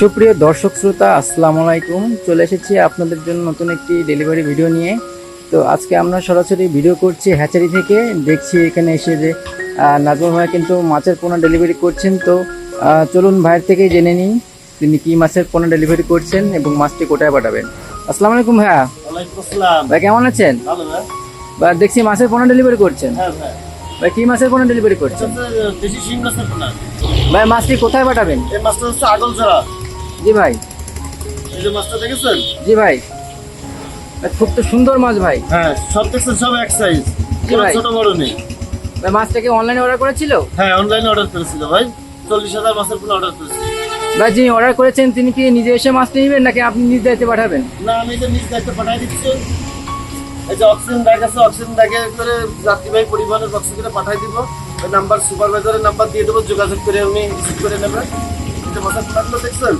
সুপ্রিয় দর্শক শ্রোতা আসসালামু আলাইকুম। চলে এসেছি আপনাদের জন্য নতুন একটি ডেলিভারি ভিডিও নিয়ে। তো আজকে আমরা সরাসরি ভিডিও করছি হ্যাচারি থেকে। দেখছি এখানে এসে যে নাজমুল ভাই কিন্তু মাছের পোনা ডেলিভারি করছেন। তো চলুন ভাইয়ের থেকে জেনে নিই তিনি কি মাছের পোনা ডেলিভারি করছেন এবং মাছটি কোথায় পাঠাবেন। আসসালামু আলাইকুম ভাইয়া। ভাই কেমন আছেন? ভাই। বা দেখছি মাছের পোনা ডেলিভারি করছেন। হ্যাঁ ভাই। কি মাছের পোনা ডেলিভারি করছেন? ভাই মাছটি কোথায় পাঠাবেন? এই মাছটা হচ্ছে আগল ছাড়া জি ভাই। এই যে মাছটা দেখেছেন? জি ভাই। খুব তো সুন্দর মাছ ভাই। হ্যাঁ সব দেখছেন সব এক সাইজ। ছোট বড় নেই। ভাই মাছটাকে অনলাইনে অর্ডার করেছিল? হ্যাঁ অনলাইনে অর্ডার করেছিল ভাই। চল্লিশ হাজার মাছের পোনা অর্ডার করেছিল। ভাই যিনি অর্ডার করেছেন তিনি কি নিজে এসে মাছটা নেবেন নাকি আপনি নিজ দায়িত্বে পাঠাবেন? না আমি যে নিজ দায়িত্বে পাঠাই দিচ্ছি। এই যে অক্সিজেন ব্যাগ আছে অক্সিজেন ব্যাগে করে যাত্রীবাহী পরিবহনের বক্সে করে পাঠাই দিব। ওই নাম্বার সুপারভাইজারের নাম্বার দিয়ে দেবো যোগাযোগ করে উনি রিসিভ করে নেবেন মাছের পোনাগুলো দেখছেন?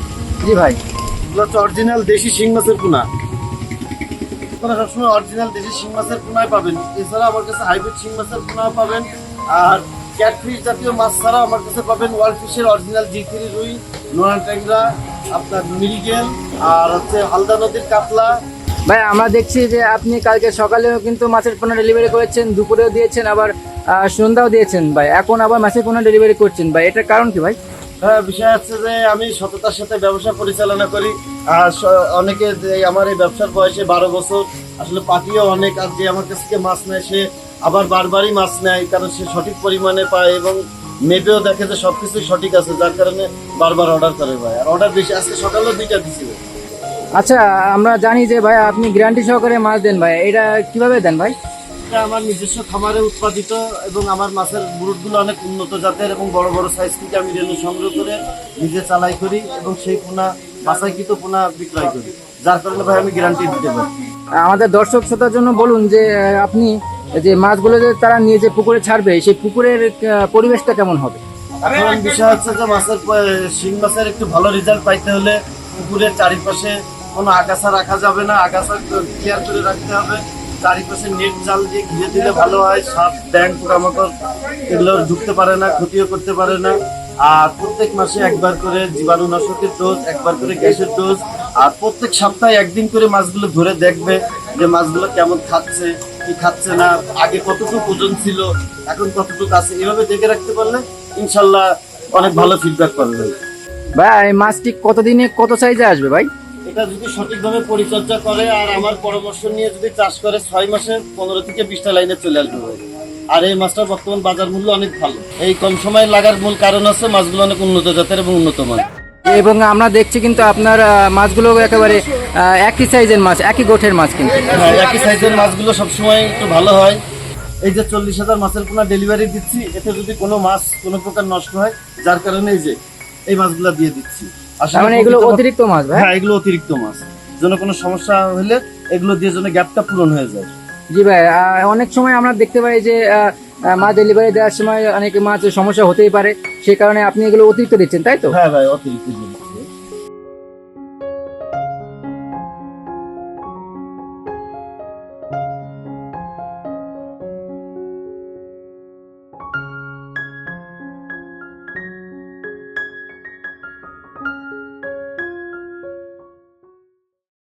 জি ভাই। এগুলো হচ্ছে অরিজিনাল দেশি শিং মাছের পোনা। আপনারা সবসময় অরিজিনাল দেশি শিং মাছের পোনাই পাবেন। এছাড়া আমার কাছে হাইব্রিড শিং মাছের পোনাও পাবেন। আর ক্যাটফিশ জাতীয় মাছ ছাড়াও আমার কাছে পাবেন ওয়ার্ল্ড ফিশের অরিজিনাল জি থ্রি রুই নোনা ট্যাংরা আপনার মিরিগেল আর হচ্ছে হালদা নদীর কাতলা। ভাই আমরা দেখছি যে আপনি কালকে সকালেও কিন্তু মাছের পোনা ডেলিভারি করেছেন দুপুরেও দিয়েছেন আবার সন্ধ্যাও দিয়েছেন ভাই। এখন আবার মাছের পোনা ডেলিভারি করছেন ভাই। এটার কারণ কি ভাই? হ্যাঁ বিষয় হচ্ছে যে আমি সততার সাথে ব্যবসা পরিচালনা করি। আর অনেকে আমার এই ব্যবসার বয়সে বারো বছর, আসলে পাখিও অনেক, আর যে আমার কাছ থেকে মাছ নেয়, সে আবার বারবারই মাছ নেয়, কারণ সে সঠিক পরিমাণে পায় এবং মেপেও দেখে যে সবকিছু সঠিক আছে, যার কারণে বারবার অর্ডার করে ভাই। আর অর্ডার বেশি, আজকে সকালেও দুইটা দিছি আচ্ছা আমরা জানি যে ভাই আপনি গ্যারান্টি সহকারে মাছ দেন ভাই, এটা কীভাবে দেন ভাই? এটা আমার নিজস্ব খামারে উৎপাদিত এবং আমার মাছের বুরুটগুলো অনেক উন্নত জাতের এবং বড় বড় সাইজ থেকে আমি রেণু সংগ্রহ করে নিজে চালাই করি এবং সেই পোনা বাসাইকৃত পোনা বিক্রয় করি। যার কারণে ভাই আমি গ্যারান্টি দিতে পারি। আমাদের দর্শক শ্রোতার জন্য বলুন যে আপনি যে মাছগুলো যে তারা নিয়ে যে পুকুরে ছাড়বে সেই পুকুরের পরিবেশটা কেমন হবে? এখন বিষয় হচ্ছে যে মাছের শিং মাছের একটু ভালো রেজাল্ট পাইতে হলে পুকুরের চারিপাশে কোনো আগাছা রাখা যাবে না। আগাছা ক্লিয়ার করে রাখতে হবে। চারিপাশে নেট জাল দিয়ে ঘিরে দিলে ভালো হয়। সাপ ব্যাং পোকামাকড় এগুলো ঢুকতে পারে না, ক্ষতিও করতে পারে না। আর প্রত্যেক মাসে একবার করে জীবাণুনাশকের ডোজ একবার করে গ্যাসের ডোজ আর প্রত্যেক সপ্তাহে একদিন করে মাছগুলো ধরে দেখবে যে মাছগুলো কেমন খাচ্ছে, কি খাচ্ছে না। আগে কতটুকু ওজন ছিল, এখন কতটুকু আছে, এভাবে দেখে রাখতে পারলে ইনশাল্লাহ অনেক ভালো ফিডব্যাক পাবে ভাই। এই মাছটি কতদিনে, কত সাইজে আসবে ভাই? এটা যদি সঠিকভাবে পরিচর্যা করে আর আমার পরামর্শ নিয়ে যদি চাষ করে ছয় মাসে পনেরো থেকে বিশটা লাইনে চলে আসবে। আর এই মাছটার বর্তমান বাজার মূল্য অনেক ভালো। এই কম সময় লাগার মূল কারণ হচ্ছে মাছগুলো অনেক উন্নত জাতের এবং উন্নত মান এবং আমরা দেখছি কিন্তু আপনার মাছগুলো একেবারে একই সাইজের মাছ একই গোঠের মাছ কিন্তু। হ্যাঁ একই সাইজের মাছগুলো সবসময় একটু ভালো হয়। এই যে চল্লিশ হাজার মাছের পোনা ডেলিভারি দিচ্ছি এতে যদি কোনো মাছ কোনো প্রকার নষ্ট হয় যার কারণে এই যে এই মাছগুলো দিয়ে দিচ্ছি। মানে এগুলো অতিরিক্ত মাছ ভাই? হ্যাঁ এগুলো অতিরিক্ত মাছ। যেন কোনো সমস্যা হলে এগুলো দিয়ে যেন গ্যাপটা পূরণ হয়ে যায়। জি ভাই আহ, অনেক সময় আমরা দেখতে পাই যে মাছ ডেলিভারি দেওয়ার সময় অনেক মাছ সমস্যা হতেই পারে। সেই কারণে আপনি এগুলো অতিরিক্ত দিচ্ছেন তাই তো? হ্যাঁ ভাই অতিরিক্ত